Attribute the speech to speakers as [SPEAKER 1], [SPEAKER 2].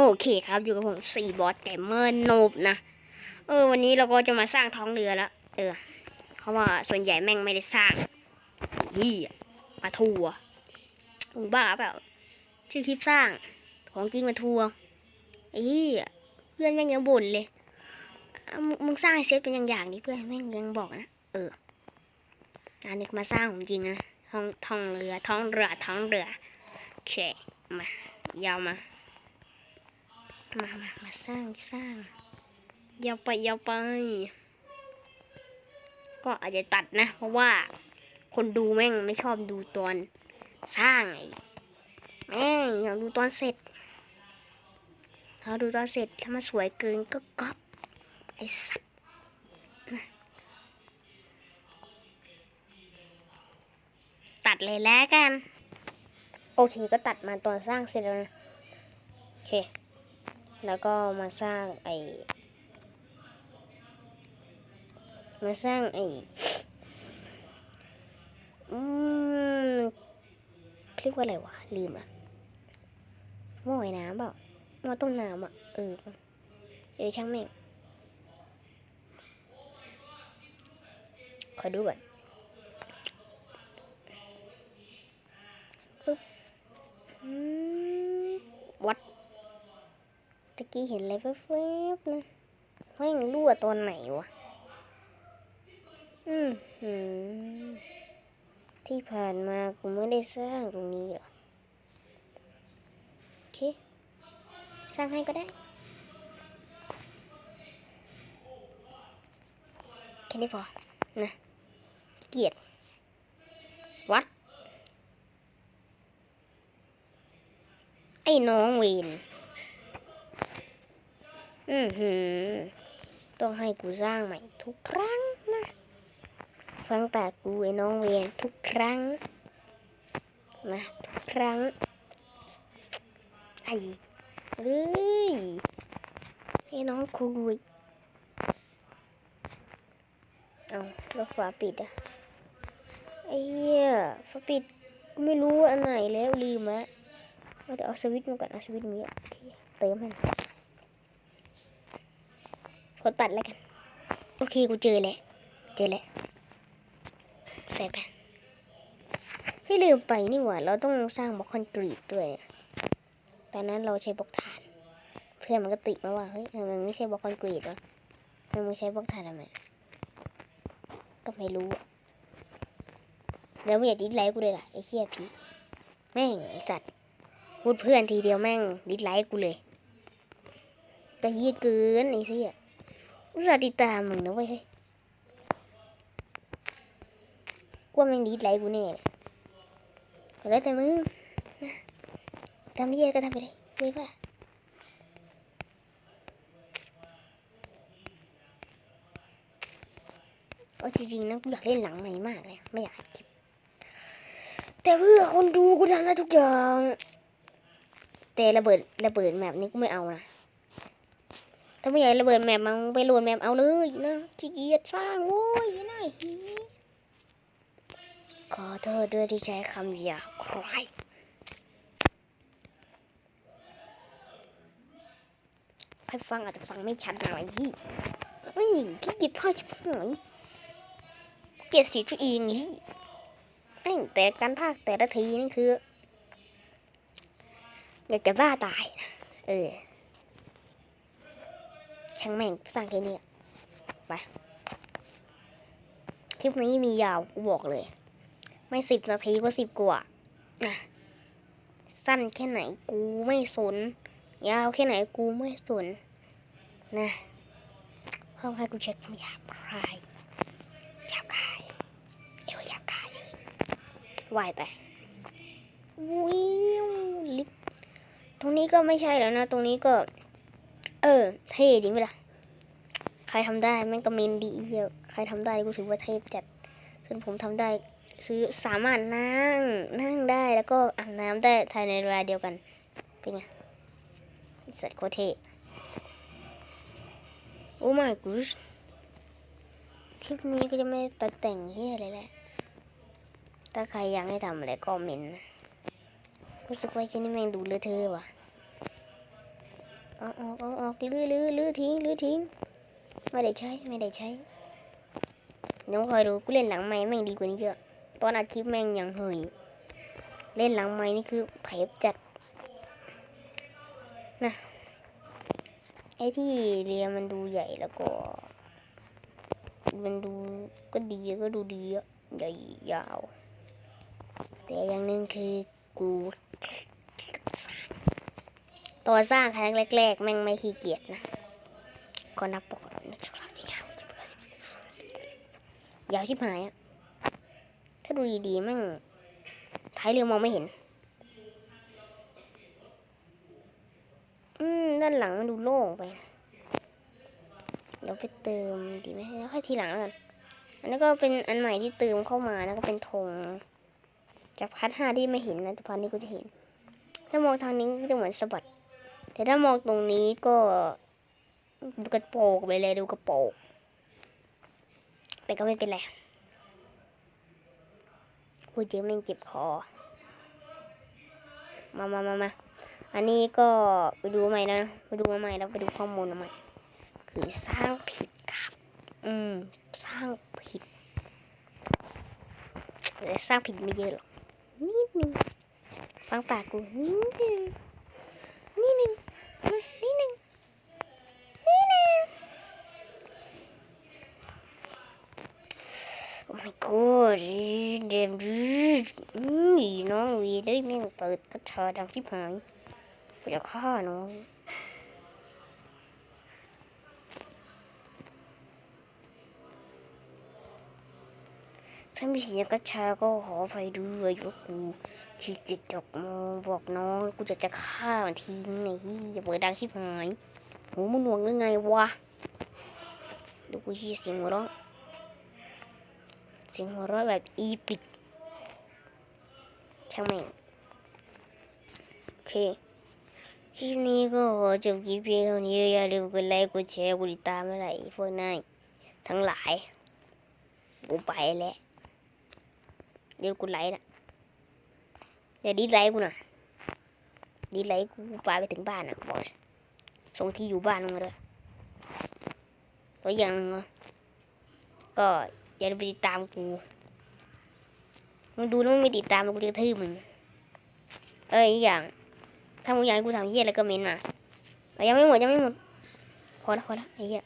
[SPEAKER 1] โอเคครับอยู่กับผมสี่บอสเกมเมอร์โนบนะ เออ วันนี้เราก็จะมาสร้างท้องเรือแล้วเออ เพราะว่าส่วนใหญ่แม่งไม่ได้สร้างยี่ปลาทัวมึงบ้าเปล่าชื่อคลิปสร้างของจริงมาทัวไอ้ยี่เพื่อนแม่งยังบ่นเลยมึงมึงสร้างเซฟเป็นอย่างอย่างนี้เพื่อนแม่งยังบอกนะเอออันนี้มาสร้างของจริงนะท้องท้องเรือท้องเรือท้องเรือโอเคมายาวมา มามามาสร้างสร้างยาวไปยาวไป ก็อาจจะตัดนะ เพราะว่าคนดูแม่งไม่ชอบดูตอนสร้างไอ้แม่งอยากดูตอนเสร็จ ถ้าดูตอนเสร็จถ้ามันสวยเกินก็ก๊อปไอ้สัตว์นะตัดเลยแล้วกัน โอเคก็ตัดมาตอนสร้างเสร็จแล้วนะ โอเค แล้วก็มาสร้างไอมาสร้างไออืมเรียกว่าอะไรวะ ลืมอะหม้อไอ้น้ำเปล่าหม้อต้มน้ำอะ เออ เออช่างแม่ง ขอดูก่อนปึ๊บอืมวัด ตะกี้เห็นอะไรแวบๆนะแม่งรั่วตอนไหนวะ อืมหืมที่ผ่านมากูไม่ได้สร้างตรงนี้หรอ โอเค สร้างให้ก็ได้ แค่นี้พอ นะ เกียด วัด ไอ้น้องเวน อือหือ ต้องให้กูสร้างใหม่ทุกครั้งนะฟังแต่กูไอ้น้องเวนทุกครั้ง นะทุกครั้งไอ้เอ้ยไอ้น้องคุยเอาแล้วฝาปิดอะไอ้เหี้ยฝาปิดกูไม่รู้อันไหนแล้วลืมอะเอาเดี๋ยวเอาสวิตช์มาก่อนเอาสวิตช์มีโอเคเติมมัน ขอตัดแล้วกัน โอเคกูเจอแหล้วเจอแหล้วใส่ไปพี่ลืมไปนี่หว่า เราต้องสร้างบล็อกคอนกรีตด้วย ตอนนั้นเราใช้บล็อกถ่าน เพื่อนมันก็ติมาว่า เฮ้ยทำไมไม่ใช่บล็อกคอนกรีตวะทำไมมึงใช้บล็อกถ่านทำไม ก็ไม่รู้อะแล้วไม่อยากดิสไลค์กูเลยล่ะไอ้เชี่ยพีคแม่งไอ้สัตว์พูดเพื่อนทีเดียวแม่งดิสไลค์กูเลย แต่เฮียเกินไอ้เชี่ย อุตส่าห์ติดตามมึงนะเว้ยเฮ้ยกลัวม่งดิสไลกูแน่ก็แล้วแต่มึงนะทำเฮียก็ทำไปเลยเว้ยว่าเอาจริงๆนะกูอยากเล่นหลังใหม่มากเลยไม่อยากคลิปแต่เพื่อคนดูกูทำได้ทุกอย่าง แต่ระเบิดระเบิดแมปนี้กูไม่เอานะ ถ้าไม่อยากให้ระเบิดแมปมันไปโหลดแมปเอาเลยนะขี้เกียจสร้างโว้ยน่าหีขอโทษด้วยที่ใช้คำหยาบคายใครฟังอาจจะฟังไม่ชัดหน่อยพี่เฮ้ยขี้เกียจพ่อชิบหายเกียดสีตัวเองนี่แม่งแต่การภาคแต่ละทีนี่คือ อยากจะบ้าตายนะเออ ช่างแม่งสร้างแค่นี้ไปคลิปนี้มียาวกูบอกเลย ไม่สิบนาทีก็สิบกว่านะสั้นแค่ไหนกูไม่สน ยาวแค่ไหนกูไม่สน นะห้องให้กูเช็คคำหยาบคายหยาบคายเอวหยาบคายเลยว่ายไปวิวลิฟตรงนี้ก็ไม่ใช่แล้วนะ ตรงนี้ก็ ออ เท่ดีไหมล่ะ ใครทำได้แม่งก็เมนดีเฮียใครทำได้กูถือว่าเทพจัด ส่วนผมทำได้ซื้อสามารถนั่งนั่งได้แล้วก็อาบน้ำได้ภายในเวลาเดียวกัน เป็นไงสัตว์โคเท่โอ้ my gosh คลิปนี้ก็จะไม่ตัดแต่งเฮียอะไรแหละ ถ้าใครอยากให้ทำอะไรก็เมนนะรู้สึกว่าชิ้นนี้แม่งดูเลอะเทอะว่ะ เอาออกเอาออกลื้อลื้อลื้อทิ้งลื้อทิ้ง ไม่ได้ใช้ ไม่ได้ใช้เดี๋ยวคอยดูกูเล่นหลังไม้แม่งดีกว่านี้เยอะ ตอนอัดคลิปแม่งยังเฮยเล่นหลังไม้นี่คือไผบจัดนะไอ้ที่เรียมันดูใหญ่แล้วก็ มันดูก็ดีก็ดูดีอะใหญ่ยาว แต่อย่างหนึ่งคือกู ตอนสร้างครั้งแรกๆแม่งไม่ขี้เกียจนะก็นับปกหนึ่งสองสามสี่ห้าหกเจ็ดแปดเก้าสิบสิบเอ็ดสิบสองสิบสายาวชิบหายอะถ้าดูดีๆแม่งท้ายเรือมองไม่เห็น อืม ด้านหลังมันดูโล่งไปนะเดี๋ยวไปเติมดีไหมแล้วค่อยทีหลังแล้วกัน อันนี้ก็เป็นอันใหม่ที่เติมเข้ามาแล้วก็เป็นธงจากคัดห้าที่ไม่เห็นนะแต่พอนี้ก็จะเห็น ถ้ามองทางนี้ก็จะเหมือนสะบัด แต่ถ้ามองตรงนี้ก็ดูกระโปงไปเลยดูกระโปงแต่ก็ไม่เป็นไรพูดเยอะแม่เจ็บคอ มามามามาอันนี้ก็ไปดูใหม่นะไปดูมาใหม่แล้วไปดูข้อมูลมาใหม่ คือสร้างผิดครับ อืม สร้างผิดแต่สร้างผิดไม่เยอะหรอกนิดนึงฟังปากกูนิดนึง Oh my god เดมดีอืมน้องวีได้แม่งเปิดกระชาดังที่หายกูจะฆ่าน้องถ้ามีเสียงกระชาก็ขอไฟด้วยว่ากูขี้เกียจจกมองบอกน้องกูจะจะฆ่ามันทิ้งไอ้ที่จะเปิดดังชิบหายหูมึงหนวกหรือไงวะดูกูชี้เสียงหัวเราะเสียงหัวเราะแบบอีปิดช่างแม่งโอเคคลิปนี้ก็ขอจบคลิปเพียงเท่านี้อย่าลืมกดไลค์กดแชร์กดติดตามอะไรพวกนายทั้งหลายกูไปแล้วเดี๋ยวกูไลค์นะเดี๋ยวดีไลค์กูนะดีไลค์กูพาไปถึงบ้านนะบอกเลยส่งที่อยู่บ้านมึงมาด้วยตัวอย่างหนึ่งก็ อย่าไปติดตามกูมึงดูแล้วมึงไม่ติดตามกูจะทืบมึง เอ้ยอีกอย่าง ถ้ามึงอยากให้กูทำเหี้ยอะไรก็เม้นมาแต่ยังไม่หมดยังไม่หมดพอละพอละไอ้เหี้ย